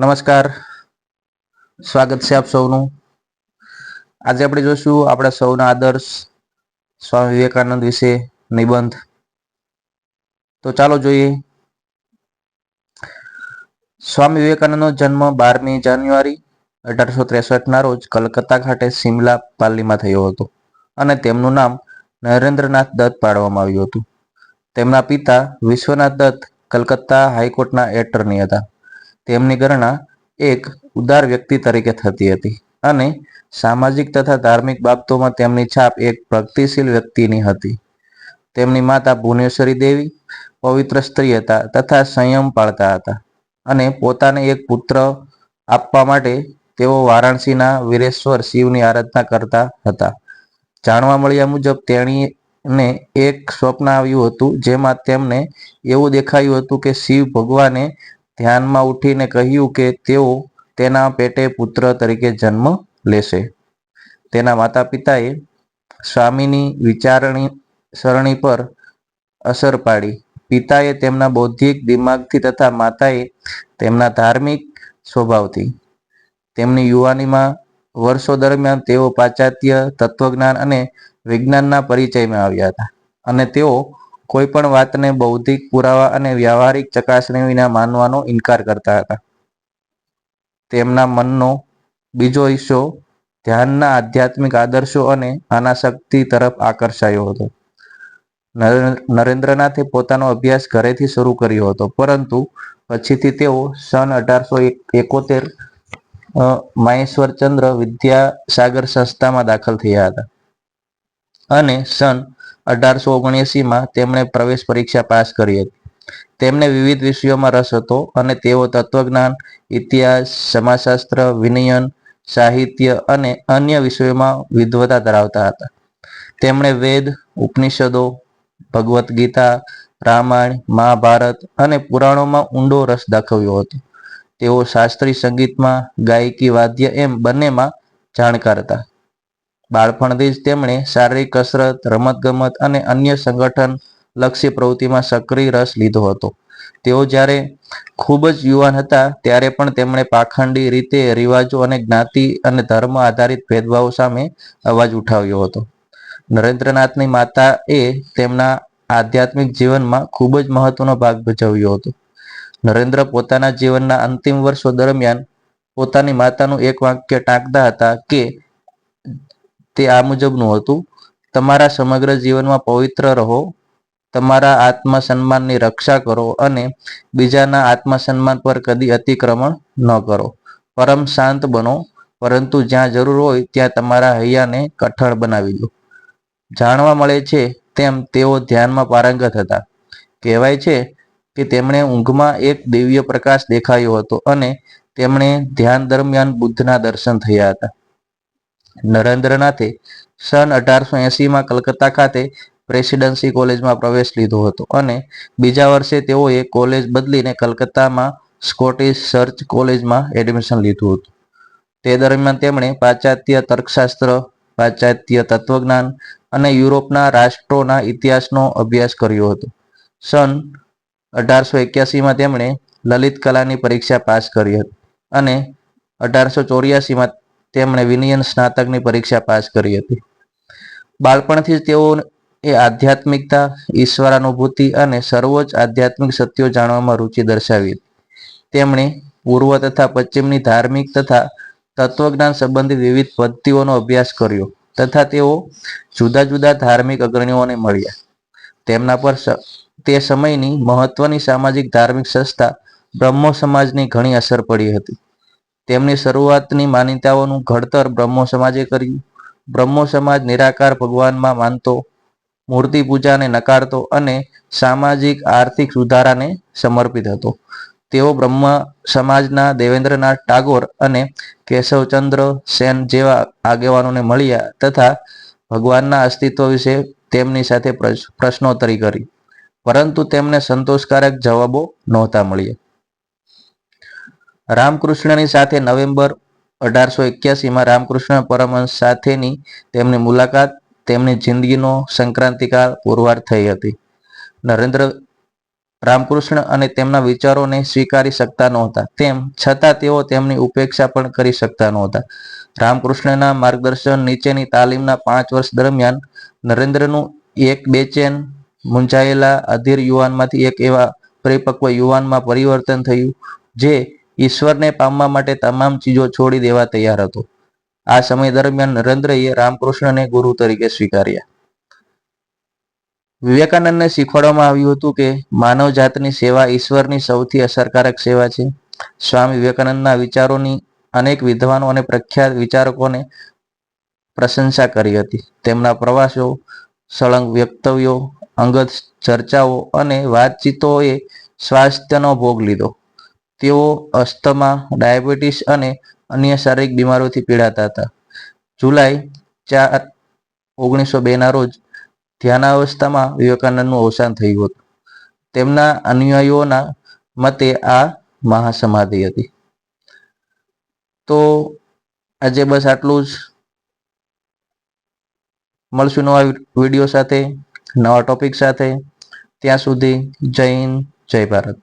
નમસ્કાર. સ્વાગત છે આપ સૌનું. આજે આપણે જોશું આપણા સૌના આદર્શ સ્વામી વિવેકાનંદ વિશે નિબંધ. તો ચાલો જોઈએ. સ્વામી વિવેકાનંદનો જન્મ બારમી જાન્યુઆરી અઢારસો ત્રેસઠના રોજ કલકત્તા ખાતે સિમલા પાલીમાં થયો હતો અને તેમનું નામ નરેન્દ્રનાથ દત્ત પાડવામાં આવ્યું હતું. તેમના પિતા વિશ્વનાથ દત્ત કલકત્તા હાઈકોર્ટના એટર્ની હતા. તેમની ગણના એક ઉદાર વ્યક્તિ તરીકે થતી હતી અને સામાજિક તથા ધાર્મિક બાબતોમાં તેમની છાપ એક પ્રગતિશીલ વ્યક્તિની હતી. તેમની માતા ભુવનેશ્વરી દેવી, પવિત્ર સ્ત્રી હતા તથા સંયમ પાળતા હતા અને પોતાને એક પુત્ર આપવા માટે તેઓ વારાણસીના વીરેશ્વર શિવની આરાધના કરતા હતા. જાણવા મળ્યા મુજબ તેણીને એક સ્વપ્ન આવ્યું હતું જેમાં તેમને એવું દેખાયું હતું કે શિવ ભગવાને ધ્યાનમાં ઉઠીને કહ્યું કે તેઓ તેના પેટે પુત્ર તરીકે જન્મ લેશે. તેના માતા પિતાએ સ્વામીની વિચારણી સરણી પર અસર પાડી. પિતાએ તેમના બૌદ્ધિક દિમાગથી તથા માતાએ તેમના ધાર્મિક સ્વભાવથી. તેમની યુવાનીમાં વર્ષો દરમિયાન તેઓ પાશ્ચાત્ય તત્વજ્ઞાન અને વિજ્ઞાનના પરિચયમાં આવ્યા હતા અને તેઓ કોઈ પણ વાતને બૌદ્ધિક પુરાવા અને વ્યવહારિક ચકાસણી વિના માનવાનો ઇનકાર કરતા હતા. તેમના મનનો બીજો હિસ્સો ધ્યાનના આધ્યાત્મિક આદર્શો અને અનાશક્તિ તરફ આકર્ષાયો હતો. નરેન્દ્રનાથે પોતાનો અભ્યાસ ઘરેથી શરૂ કર્યો હતો, પરંતુ પછીથી તેઓ સન અઢારસો એકોતેર માહેશ્વરચંદ્ર વિદ્યાસાગર સંસ્થામાં દાખલ થયા હતા. અને સન અઢારસો ઓગણએંસીમાં તેમણે પ્રવેશ પરીક્ષા પાસ કરી હતી. તેમને વિવિધ વિષયોમાં રસ હતો અને તેઓ તત્વજ્ઞાન, ઇતિહાસ, સમાજશાસ્ત્ર, વિનયન, સાહિત્ય અને અન્ય વિષયોમાં વિદ્વતા ધરાવતા હતા. તેમણે વેદ, ઉપનિષદો ભગવદ્ ગીતા રામાયણ, મહાભારત અને પુરાણોમાં ઊંડો રસ દાખવ્યો હતો. તેઓ શાસ્ત્રીય સંગીતમાં, ગાયકી, વાદ્ય એમ બંનેમાં જાણકાર હતા. બાળપણથી જ તેમણે શારીરિક કસરત, રમતગમત અને અન્ય સંગઠન લક્ષી પ્રવૃત્તિમાં સક્રિય રસ લીધો હતો. તેઓ જ્યારે ખૂબ જ યુવાન હતા, ત્યારે પણ તેમણે પાખંડી રીતે રિવાજો અને જ્ઞાતિ અને ધર્મ આધારિત ભેદભાવ સામે અવાજ ઉઠાવ્યો હતો. નરેન્દ્રનાથની માતા એ તેમના આધ્યાત્મિક જીવનમાં ખૂબ જ મહત્વનો ભાગ ભજવ્યો હતો. નરેન્દ્ર પોતાના જીવનના અંતિમ વર્ષો દરમિયાન પોતાની માતાનું એક વાક્ય ટાંકતા હતા કે તે આ મુજબનું હતું. તમારા સમગ્ર જીવનમાં પવિત્ર રહો. તમારા આત્મસન્માનની રક્ષા કરો અને બીજાના આત્મસન્માન પર કદી અતિક્રમણ ન કરો. પરમ શાંત બનો, પરંતુ જ્યાં જરૂર હોય ત્યાં તમારા હૈયાને કઠણ બનાવી દો. જાણવા મળે છે તેમ તેઓ ધ્યાનમાં પારંગત હતા. કહેવાય છે કે તેમણે ઊંઘમાં એક દિવ્ય પ્રકાશ દેખાયો હતો અને તેમણે ધ્યાન દરમિયાન બુદ્ધના દર્શન થયા હતા. નરેન્દ્રનાથે સન અઢારસો એસીમાં કલકત્તા ખાતે પ્રેસિડેન્સી કોલેજમાં પ્રવેશ લીધો હતો અને બીજા વર્ષે તેઓએ કોલેજ બદલીને કલકત્તામાં સ્કોટિશ સર્ચ કોલેજમાં એડમિશન લીધું હતું. તે દરમિયાન તેમણે પાશ્ચાત્ય તર્કશાસ્ત્ર, પાશ્ચાત્ય તત્વજ્ઞાન અને યુરોપના રાષ્ટ્રોના ઇતિહાસનો અભ્યાસ કર્યો હતો. સન અઢારસો એક્યાસીમાં તેમણે લલિત કલાની પરીક્ષા પાસ કરી હતી અને અઢારસો ચોર્યાસીમાં તેમણે વિનયન સ્નાતકની પરીક્ષા પાસ કરી હતી. બાળપણથી જ તેઓ એ આધ્યાત્મિકતા, ઈશ્વરાનુભૂતિ અને સર્વોચ્ચ આધ્યાત્મિક સત્યો જાણવામાં રુચિ દર્શાવી તેમણે પૂર્વ તથા પશ્ચિમની ધાર્મિક તથા તત્વજ્ઞાન સંબંધી વિવિધ પદ્ધતિઓનો અભ્યાસ કર્યો તથા તેઓ જુદા જુદા ધાર્મિક અગ્રણીઓને મળ્યા. તેમના પર તે સમયની મહત્વની સામાજિક ધાર્મિક સંસ્થા બ્રહ્મો સમાજની ઘણી અસર પડી હતી. તેમની શરૂઆતની માન્યતાઓનું ઘડતર બ્રહ્મો સમાજે કર્યું. બ્રહ્મો સમાજ નિરાકાર ભગવાનમાં માનતો, મૂર્તિ પૂજાને નકારતો અને સામાજિક આર્થિક સુધારાને સમર્પિત હતો. તેઓ બ્રહ્મ સમાજના દેવેન્દ્રનાથ ટાગોર અને કેશવચંદ્ર સેન જેવા આગેવાનોને મળ્યા તથા ભગવાનના અસ્તિત્વ વિશે તેમની સાથે પ્રશ્નોત્તરી કરી. પરંતુ તેમને સંતોષકારક જવાબો નહોતા મળ્યા. રામકૃષ્ણની સાથે નવેમ્બર અઢારસો એક્યાસીમાં રામકૃષ્ણ પરમહંસ સાથેની તેમની મુલાકાત, તેમની જિંદગીનો સંક્રાંતિકાળ પુરવાર થઈ હતી. નરેન્દ્ર રામકૃષ્ણ અને તેમના વિચારોને સ્વીકારી શકતા નહોતા. તેમ છતાં તેઓ તેમની ઉપેક્ષા પણ કરી શકતા નહોતા. રામકૃષ્ણના માર્ગદર્શન નીચેની તાલીમના પાંચ વર્ષ દરમિયાન નરેન્દ્રનું એક બેચેન મૂંઝાયેલા અધીર યુવાનમાંથી એક એવા પરિપક્વ યુવાનમાં પરિવર્તન થયું, જે ઈશ્વરને પામવા માટે તમામ ચીજો છોડી દેવા તૈયાર હતો. આ સમય દરમિયાન નરેન્દ્રએ રામકૃષ્ણને ગુરુ તરીકે સ્વીકાર્યા. વિવેકાનંદને શીખવાડવામાં આવ્યું હતું કે માનવ જાતની સેવા ઈશ્વરની સૌથી અસરકારક સેવા છે. સ્વામી વિવેકાનંદના વિચારોની અનેક વિદ્વાનો અને પ્રખ્યાત વિચારકોને પ્રશંસા કરી હતી. તેમના પ્રવાસો, સળંગ વ્યક્તવ્યો, અંગત ચર્ચાઓ અને વાતચીતોએ સ્વાસ્થ્યનો ભોગ લીધો. તેઓ અસ્થમા, ડાયાબિટીસ અને અન્ય શારીરિક બીમારીઓથી પીડાતા હતા. જુલાઈ ચાર ઓગણીસો બેના રોજ ધ્યાનાવસ્થામાં વિવેકાનંદનું અવસાન થયું હતું. તેમના અનુયાયીઓના મતે આ મહાસમાધિ હતી. તો આજે બસ આટલું જ. મળશું નવા વીડિયો સાથે, નવા ટોપિક સાથે. ત્યાં સુધી જય હિન્દ, જય ભારત.